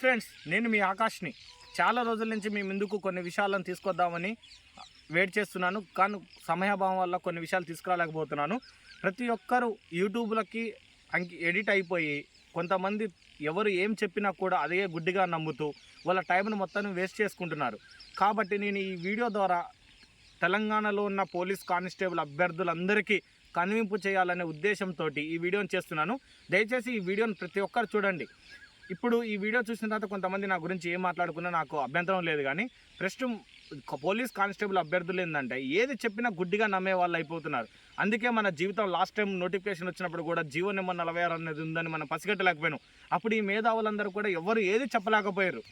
Friends నేను మీ ఆకాష్ని. చాలా రోజుల నుంచి మీ ముందుకు కొన్ని విషయాలను తీసుకొద్దామని వెయిట్ చేస్తున్నాను. కానీ సమయాభావం వల్ల కొన్ని విషయాలు తీసుకురాలేకపోతున్నాను. ప్రతి ఒక్కరు యూట్యూబ్లకి అంకి ఎడిట్ అయిపోయి కొంతమంది ఎవరు ఏం చెప్పినా కూడా అదే గుడ్డిగా నమ్ముతూ వాళ్ళ టైంను మొత్తం వేస్ట్ చేసుకుంటున్నారు. కాబట్టి నేను ఈ వీడియో ద్వారా తెలంగాణలో ఉన్న పోలీస్ కానిస్టేబుల్ అభ్యర్థులందరికీ కనువింపు చేయాలనే ఉద్దేశంతో ఈ వీడియోని చేస్తున్నాను. దయచేసి ఈ వీడియోని ప్రతి ఒక్కరు చూడండి. ఇప్పుడు ఈ వీడియో చూసిన తర్వాత కొంతమంది నా గురించి ఏం మాట్లాడుకున్నా నాకు అభ్యంతరం లేదు కానీ ప్రస్తుతం పోలీస్ కానిస్టేబుల్ అభ్యర్థులు ఏంటంటే ఏది చెప్పినా గుడ్డిగా నమ్మే వాళ్ళు అయిపోతున్నారు. అందుకే మన జీవితం లాస్ట్ టైం నోటిఫికేషన్ వచ్చినప్పుడు కూడా జీవో నెంబర్ నలభై ఆరు అనేది ఉందని మనం పసిగట్టలేకపోయాను. అప్పుడు ఈ మేధావులందరూ కూడా ఎవరు ఏది చెప్పలేకపోయారు.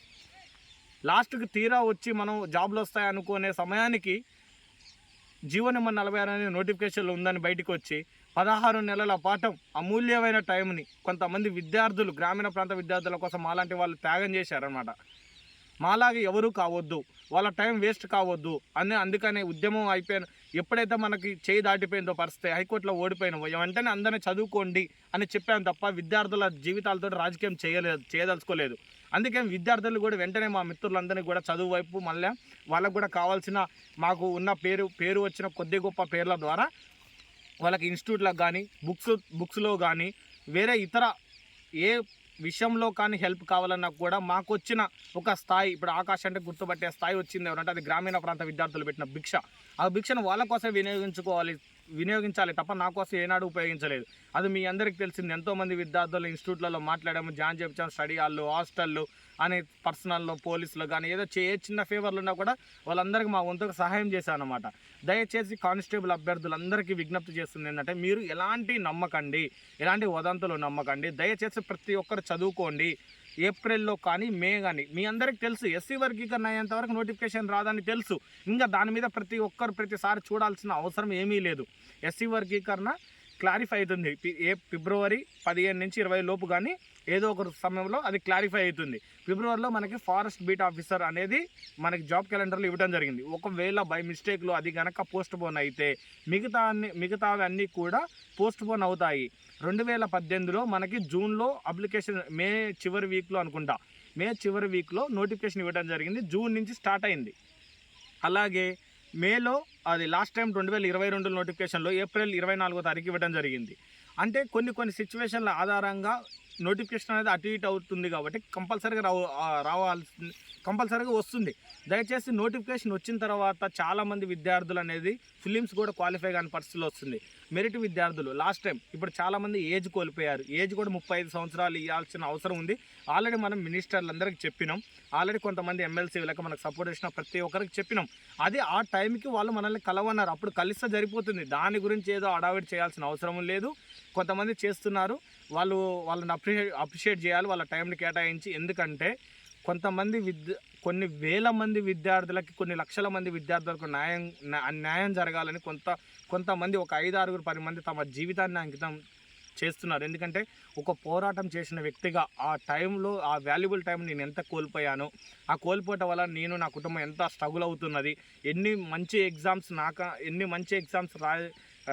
లాస్ట్కి తీరా వచ్చి మనం జాబ్లు వస్తాయి అనుకునే సమయానికి జీవో నెంబర్ నలభై ఆరు అనే నోటిఫికేషన్లు ఉందని బయటకు వచ్చి పదహారు నెలల పాఠం అమూల్యమైన టైంని కొంతమంది విద్యార్థులు గ్రామీణ ప్రాంత విద్యార్థుల కోసం మాలాంటి వాళ్ళు త్యాగం చేశారనమాట మాలాగా ఎవరు కావద్దు వాళ్ళ టైం వేస్ట్ కావద్దు అని అందుకనే ఉద్యమం అయిపోయిన ఎప్పుడైతే మనకి చేయి దాటిపోయిందో పరిస్థితి హైకోర్టులో ఓడిపోయిన వెంటనే అందరినీ చదువుకోండి అని చెప్పాను తప్ప విద్యార్థుల జీవితాలతో రాజకీయం చేయలేదు చేయదలుచుకోలేదు. అందుకే విద్యార్థులు కూడా వెంటనే మా మిత్రులందరినీ కూడా చదువు వైపు మళ్ళీ వాళ్ళకు కూడా కావాల్సిన మాకు ఉన్న పేరు పేరు వచ్చిన కొద్ది గొప్ప పేర్ల ద్వారా వాళ్ళకి ఇన్స్టిట్యూట్లకు కానీ బుక్స్ బుక్స్లో కానీ వేరే ఇతర ఏ విషయంలో కానీ హెల్ప్ కావాలన్నా కూడా మాకు వచ్చిన ఒక స్థాయి ఇప్పుడు ఆకాశం అంటే గుర్తుపట్టే స్థాయి వచ్చింది ఎవరంటే అది గ్రామీణ ప్రాంత విద్యార్థులు పెట్టిన భిక్ష. ఆ భిక్షను వాళ్ళ కోసం వినియోగించుకోవాలి వినియోగించాలి తప్ప నా కోసం ఏనాడు ఉపయోగించలేదు. అది మీ అందరికీ తెలిసింది. ఎంతోమంది విద్యార్థులు ఇన్స్టిట్యూట్లలో మాట్లాడాము. జాయిన్ చేయించాము స్టడీ హాల్లో హాస్టల్లో అని పర్సనల్లో పోలీసులు కానీ ఏదో చే ఏ చిన్న ఫేవర్లు ఉన్నా కూడా వాళ్ళందరికీ మా వంతుకు సహాయం చేశానమాట అనమాట దయచేసి కానిస్టేబుల్ అభ్యర్థులందరికీ విజ్ఞప్తి చేస్తుంది ఏంటంటే మీరు ఎలాంటి నమ్మకండి ఎలాంటి వదంతులు నమ్మకండి. దయచేసి ప్రతి ఒక్కరు చదువుకోండి. ఏప్రిల్లో కానీ మే కానీ. మీ అందరికి తెలుసు ఎస్సీ వర్గీకరణ అయ్యేంత వరకు నోటిఫికేషన్ రాదని తెలుసు. ఇంకా దాని మీద ప్రతి ఒక్కరు ప్రతిసారి చూడాల్సిన అవసరం ఏమీ లేదు. ఎస్సీ వర్గీకరణ క్లారిఫై అవుతుంది. ఏ ఫిబ్రవరి పదిహేను నుంచి ఇరవై లోపు కానీ ఏదో ఒక సమయంలో అది క్లారిఫై అవుతుంది. ఫిబ్రవరిలో మనకి ఫారెస్ట్ బీట్ ఆఫీసర్ అనేది మనకి జాబ్ క్యాలెండర్లో ఇవ్వడం జరిగింది. ఒకవేళ బై మిస్టేక్లో అది కనుక పోస్ట్ పోన్ అయితే మిగతా అన్ని మిగతావి అన్నీ కూడా పోస్ట్ పోన్ అవుతాయి. రెండు వేల పద్దెనిమిదిలో మనకి జూన్లో అప్లికేషన్ మే చివరి వీక్లో అనుకుంటా మే చివరి వీక్లో నోటిఫికేషన్ ఇవ్వడం జరిగింది. జూన్ నుంచి స్టార్ట్ అయింది. అలాగే మేలో అది లాస్ట్ టైం రెండు వేల ఇరవై రెండు నోటిఫికేషన్లో ఏప్రిల్ ఇరవై నాలుగో తారీఖు ఇవ్వడం జరిగింది. అంటే కొన్ని కొన్ని సిచ్యువేషన్ల ఆధారంగా నోటిఫికేషన్ అనేది అటు ఇటు అవుతుంది కాబట్టి కంపల్సరీగా రావ రావాల్సి కంపల్సరీగా వస్తుంది. దయచేసి నోటిఫికేషన్ వచ్చిన తర్వాత చాలామంది విద్యార్థులు అనేది ఫిలిమ్స్ కూడా క్వాలిఫై కాని పరిస్థితులు వస్తుంది. మెరిట్ విద్యార్థులు లాస్ట్ టైం ఇప్పుడు చాలామంది ఏజ్ కోల్పోయారు. ఏజ్ కూడా ముప్పై ఐదు సంవత్సరాలు ఇవ్వాల్సిన అవసరం ఉంది. ఆల్రెడీ మనం మినిస్టర్లందరికీ చెప్పినాం. ఆల్రెడీ కొంతమంది ఎమ్మెల్సీ వీళ్ళకి మనకు సపోర్ట్ చేసిన ప్రతి ఒక్కరికి చెప్పినాం. అది ఆ టైంకి వాళ్ళు మనల్ని కలవన్నారు. అప్పుడు కలిస్తే సరిపోతుంది. దాని గురించి ఏదో అడావిడ్ చేయాల్సిన అవసరం లేదు. కొంతమంది చేస్తున్నారు. వాళ్ళు వాళ్ళని అప్రిషియేట్ అప్రిషియేట్ చేయాలి. వాళ్ళ టైంని కేటాయించి. ఎందుకంటే కొంతమంది విద్య కొన్ని వేల మంది విద్యార్థులకి కొన్ని లక్షల మంది విద్యార్థులకు న్యాయం న్యాయం జరగాలని కొంత కొంతమంది ఒక ఐదు ఆరుగురు పది మంది తమ జీవితాన్ని అంకితం చేస్తున్నారు. ఎందుకంటే ఒక పోరాటం చేసిన వ్యక్తిగా ఆ టైంలో ఆ వాల్యుబుల్ టైం నేను ఎంత కోల్పోయాను ఆ కోల్పోవటం వల్ల నేను నా కుటుంబం ఎంత స్ట్రగుల్ అవుతున్నది ఎన్ని మంచి ఎగ్జామ్స్ నాక ఎన్ని మంచి ఎగ్జామ్స్ రా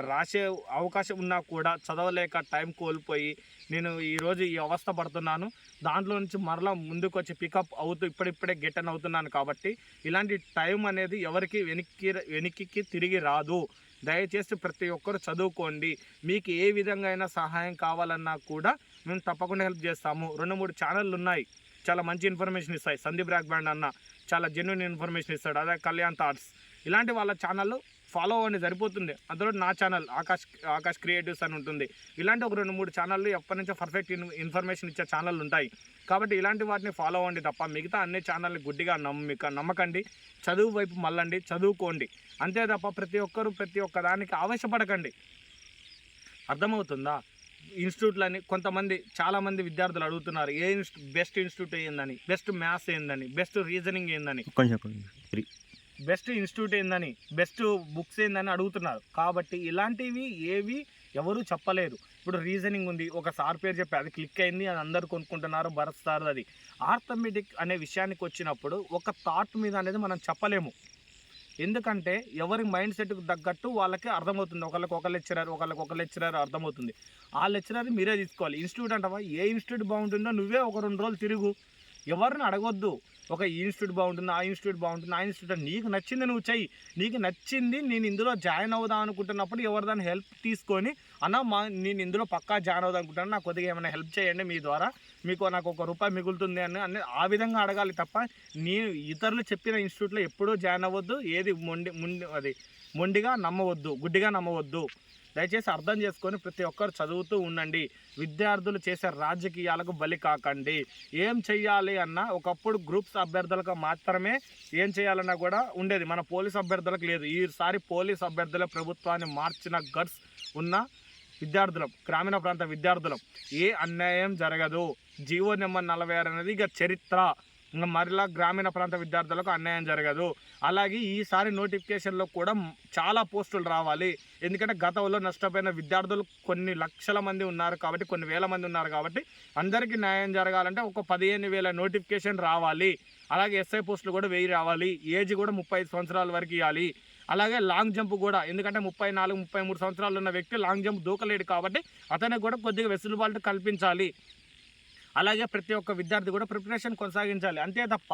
రాసే అవకాశం ఉన్నా కూడా చదవలేక టైం కోల్పోయి నేను ఈరోజు ఈ అవస్థ పడుతున్నాను. దాంట్లో నుంచి మరలా ముందుకు వచ్చి పికప్ అవుతూ ఇప్పుడిప్పుడే గెటన్ అవుతున్నాను కాబట్టి ఇలాంటి టైం అనేది ఎవరికి వెనక్కి వెనక్కి తిరిగి రాదు. దయచేసి ప్రతి ఒక్కరు చదువుకోండి. మీకు ఏ విధంగా అయినా సహాయం కావాలన్నా కూడా మేము తప్పకుండా హెల్ప్ చేస్తాము. రెండు మూడు ఛానళ్ళు ఉన్నాయి. చాలా మంచి ఇన్ఫర్మేషన్ ఇస్తాయి. సందీప్ బ్రాక్ బ్యాండ్ అన్న చాలా జెన్యున్ ఇన్ఫర్మేషన్ ఇస్తాడు. అదే కళ్యాణ్ థాట్స్ ఇలాంటి వాళ్ళ ఛానళ్ళు ఫాలో అవ్వండి సరిపోతుంది. అందులో నా ఛానల్ ఆకాష్ ఆకాష్ క్రియేటివ్స్ అని ఉంటుంది. ఇలాంటి ఒక రెండు మూడు ఛానళ్ళు ఎప్పటి నుంచో పర్ఫెక్ట్ ఇన్ఫర్మేషన్ ఇచ్చే ఛానళ్ళు ఉంటాయి. కాబట్టి ఇలాంటి వాటిని ఫాలో అవ్వండి తప్ప మిగతా అన్ని ఛానల్ని గుడ్డిగా నమ్మిక నమ్మకండి. చదువు వైపు మళ్ళండి చదువుకోండి. అంతే తప్ప ప్రతి ఒక్కరు ప్రతి ఒక్క దానికి ఆవేశపడకండి. అర్థమవుతుందా? ఇన్స్టిట్యూట్లని కొంతమంది చాలామంది విద్యార్థులు అడుగుతున్నారు ఏ ఇన్స్టి బెస్ట్ ఇన్స్టిట్యూట్ ఏందని బెస్ట్ మ్యాథ్స్ ఏందని బెస్ట్ రీజనింగ్ ఏందని? కొంచెం బెస్ట్ ఇన్స్టిట్యూట్ ఏందని బెస్ట్ బుక్స్ ఏందని అడుగుతున్నారు. కాబట్టి ఇలాంటివి ఏవి ఎవరు చెప్పలేరు. ఇప్పుడు రీజనింగ్ ఉంది ఒక సార్ పేరు చెప్పి అది క్లిక్ అయింది అది అందరు కొనుక్కుంటున్నారు భరత్ సార్ అది. ఆర్థమెటిక్ అనే విషయానికి వచ్చినప్పుడు ఒక థాట్ మీద అనేది మనం చెప్పలేము. ఎందుకంటే ఎవరి మైండ్ సెట్కి తగ్గట్టు వాళ్ళకి అర్థమవుతుంది. ఒకళ్ళకి ఒక లెక్చరర్ ఒకళ్ళకి ఒక లెక్చరర్ అర్థమవుతుంది. ఆ లెక్చరర్ మీరే తీసుకోవాలి. ఇన్స్టిట్యూట్ అంటావా? ఏ ఇన్స్టిట్యూట్ బాగుంటుందో నువ్వే ఒక రెండు రోజులు తిరుగు. ఎవరిని అడగొద్దు. ఒక ఇన్స్టిట్యూట్ బాగుంటుంది ఆ ఇన్స్టిట్యూట్ బాగుంటుంది ఆ ఇన్స్టిట్యూట్ నీకు నచ్చింది నువ్వు చెయ్యి. నీకు నచ్చింది నేను ఇందులో జాయిన్ అవుదాం అనుకుంటున్నప్పుడు ఎవరిదాన్ని హెల్ప్ తీసుకొని అన్న మా నేను ఇందులో పక్కా జాయిన్ అవుదాం అనుకుంటున్నాను నాకు కొద్దిగా ఏమైనా హెల్ప్ చేయండి మీ ద్వారా మీకు నాకు ఒక రూపాయి మిగులుతుంది అని అని ఆ విధంగా అడగాలి తప్ప నేను ఇతరులు చెప్పిన ఇన్స్టిట్యూట్లో ఎప్పుడూ జాయిన్ అవ్వద్దు ఏది మొండి ముండి అది మొండిగా నమ్మవద్దు గుడ్డిగా నమ్మవద్దు. దయచేసి అర్థం చేసుకొని ప్రతి ఒక్కరు చదువుతూ ఉండండి. విద్యార్థులు చేసే రాజకీయాలకు బలి కాకండి. ఏం చెయ్యాలి అన్న ఒకప్పుడు గ్రూప్స్ అభ్యర్థులకు మాత్రమే ఏం చేయాలన్నా కూడా ఉండేది. మన పోలీస్ అభ్యర్థులకు లేదు. ఈసారి పోలీస్ అభ్యర్థుల ప్రభుత్వాన్ని మార్చిన గట్స్ ఉన్న విద్యార్థులం గ్రామీణ ప్రాంత విద్యార్థులం. ఏ అన్యాయం జరగదు. జీవో నెంబర్ నలభై ఆరు అనేది ఇక చరిత్ర. మరలా గ్రామీణ ప్రాంత విద్యార్థులకు అన్యాయం జరగదు. అలాగే ఈసారి నోటిఫికేషన్లో కూడా చాలా పోస్టులు రావాలి. ఎందుకంటే గతంలో నష్టపోయిన విద్యార్థులు కొన్ని లక్షల మంది ఉన్నారు కాబట్టి కొన్ని వేల మంది ఉన్నారు కాబట్టి అందరికీ న్యాయం జరగాలంటే ఒక పదిహేను వేల నోటిఫికేషన్ రావాలి. అలాగే ఎస్ఐ పోస్టులు కూడా వెయ్యి రావాలి. ఏజ్ కూడా ముప్పై ఐదు సంవత్సరాల వరకు ఇవ్వాలి. అలాగే లాంగ్ జంప్ కూడా ఎందుకంటే ముప్పై నాలుగు ముప్పై మూడు సంవత్సరాలు ఉన్న వ్యక్తి లాంగ్ జంప్ దూకలేడు కాబట్టి అతనికి కూడా కొద్దిగా వెసులుబాటు కల్పించాలి. అలాగే ప్రతి ఒక్క విద్యార్థి కూడా ప్రిపరేషన్ కొనసాగించాలి. అంతే తప్ప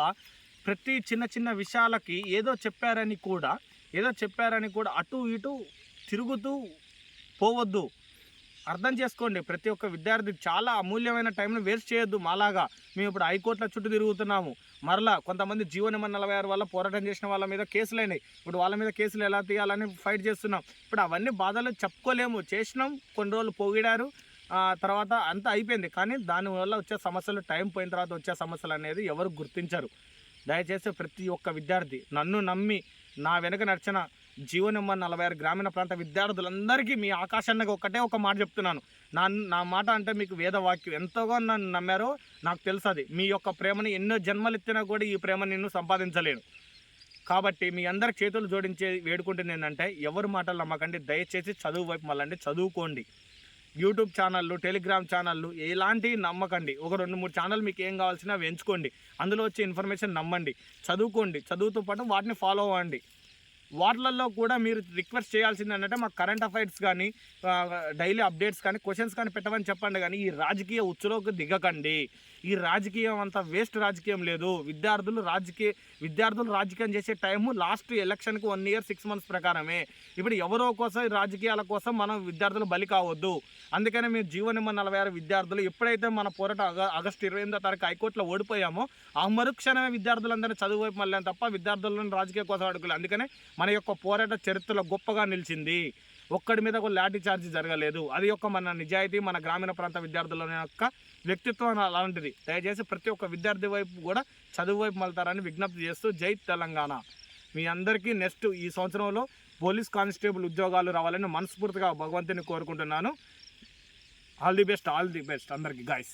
ప్రతి చిన్న చిన్న విషయాలకి ఏదో చెప్పారని కూడా ఏదో చెప్పారని కూడా అటు ఇటు తిరుగుతూ పోవద్దు. అర్థం చేసుకోండి ప్రతి ఒక్క విద్యార్థి చాలా అమూల్యమైన టైంను వేస్ట్ చేయొద్దు మాలాగా. మేము ఇప్పుడు హైకోర్టుల చుట్టూ తిరుగుతున్నాము. మరలా కొంతమంది జీవో నెంబర్ నలభై ఆరు వల్ల పోరాటం చేసిన వాళ్ళ మీద కేసులు అయినాయి. ఇప్పుడు వాళ్ళ మీద కేసులు ఎలా తీయాలని ఫైట్ చేస్తున్నాం. ఇప్పుడు అవన్నీ బాధలు చెప్పుకోలేము. చేసినాం కొన్ని రోజులు పోగిడారు. తర్వాత అంతా అయిపోయింది. కానీ దానివల్ల వచ్చే సమస్యలు టైం పోయిన తర్వాత వచ్చే సమస్యలు అనేది ఎవరు గుర్తించరు. దయచేసి ప్రతి ఒక్క విద్యార్థి నన్ను నమ్మి నా వెనక నడిచిన జీవో నెంబర్ నలభై ఆరు గ్రామీణ ప్రాంత విద్యార్థులందరికీ మీ ఆకాశానికి ఒక్కటే ఒక మాట చెప్తున్నాను. నా నా మాట అంటే మీకు వేదవాక్యం. ఎంతగా నన్ను నమ్మారో నాకు తెలుసు అది. మీ యొక్క ప్రేమని ఎన్నో జన్మలు ఎత్తినా కూడా ఈ ప్రేమ నిన్ను సంపాదించలేను. కాబట్టి మీ అందరి చేతులు జోడించే వేడుకుంటుంది ఏంటంటే ఎవరి మాటలు నమ్మకండి దయచేసి చదువు వైపు మళ్ళండి చదువుకోండి. యూట్యూబ్ ఛానళ్ళు టెలిగ్రామ్ ఛానళ్ళు ఎలాంటివి నమ్మకండి. ఒక రెండు మూడు ఛానల్ మీకు ఏం కావాల్సిన ఎంచుకోండి. అందులో వచ్చే ఇన్ఫర్మేషన్ నమ్మండి. చదువుకోండి. చదువుతో పాటు వాటిని ఫాలో అవ్వండి. వాటిలలో కూడా మీరు రిక్వెస్ట్ చేయాల్సింది ఏంటంటే మాకు కరెంట్ అఫైర్స్ కానీ డైలీ అప్డేట్స్ కానీ క్వశ్చన్స్ కానీ పెట్టమని చెప్పండి. కానీ ఈ రాజకీయ ఉచ్చులోకి దిగకండి. ఈ రాజకీయం అంత వేస్ట్ రాజకీయం లేదు. విద్యార్థులు రాజకీయ విద్యార్థులు రాజకీయం చేసే టైము లాస్ట్ ఎలక్షన్కి వన్ ఇయర్ సిక్స్ మంత్స్ ప్రకారమే. ఇప్పుడు ఎవరో కోసం ఈ రాజకీయాల కోసం మనం విద్యార్థులు బలి కావద్దు. అందుకనే మేము జీవో నెంబర్ నలభై ఆరు విద్యార్థులు ఎప్పుడైతే మన పోరాటం ఆగ- ఆగస్టు ఇరవై ఎనిమిదో తారీఖు హైకోర్టులో ఓడిపోయామో ఆ మరుక్షణమే విద్యార్థులందరినీ చదువు వైపు మళ్ళీ తప్ప విద్యార్థులను రాజకీయ కోసం అడుగులేదు అందుకనే మన యొక్క పోరాట చరిత్రలో గొప్పగా నిలిచింది. ఒక్కడి మీద ఒక లాఠీ చార్జ్ జరగలేదు. అది యొక్క మన నిజాయితీ మన గ్రామీణ ప్రాంత విద్యార్థుల యొక్క వ్యక్తిత్వం అలాంటిది. దయచేసి ప్రతి ఒక్క విద్యార్థి వైపు కూడా చదువు వైపు మళ్తారని విజ్ఞప్తి చేస్తూ జై తెలంగాణ. మీ అందరికీ నెక్స్ట్ ఈ సంవత్సరంలో పోలీస్ కానిస్టేబుల్ ఉద్యోగాలు రావాలని మనస్ఫూర్తిగా భగవంతుని కోరుకుంటున్నాను. All the best all the best అందరికీ గాయస్